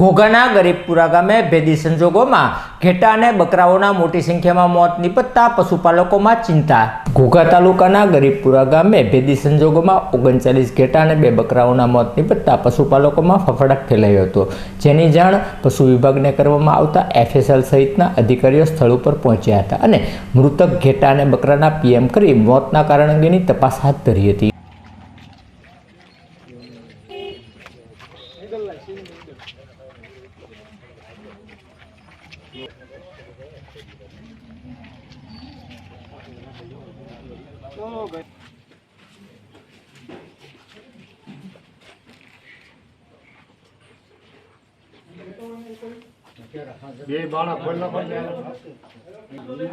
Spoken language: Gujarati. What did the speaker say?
ઘોઘાના ગરીબપુરા ગામે ભેદી સંજોગોમાં ઘેટા અને બકરાઓના મોટી સંખ્યામાં મોત નિપજતા પશુપાલકોમાં ચિંતા. ઘોઘા તાલુકાના ગરીબપુરા ગામે ભેદી સંજોગોમાં ઓગણચાલીસ ઘેટા અને બે બકરાઓના મોત નિપજતા પશુપાલકોમાં ફફડાટ ફેલાયો હતો. જેની જાણ પશુ વિભાગને કરવામાં આવતા એફએસએલ સહિતના અધિકારીઓ સ્થળ ઉપર પહોંચ્યા હતા અને મૃતક ઘેટા અને બકરાના પીએમ કરી મોતના કારણ અંગેની તપાસ હાથ ધરી હતી. બે બાળક ખોલ નાખો ને. ડબલ જ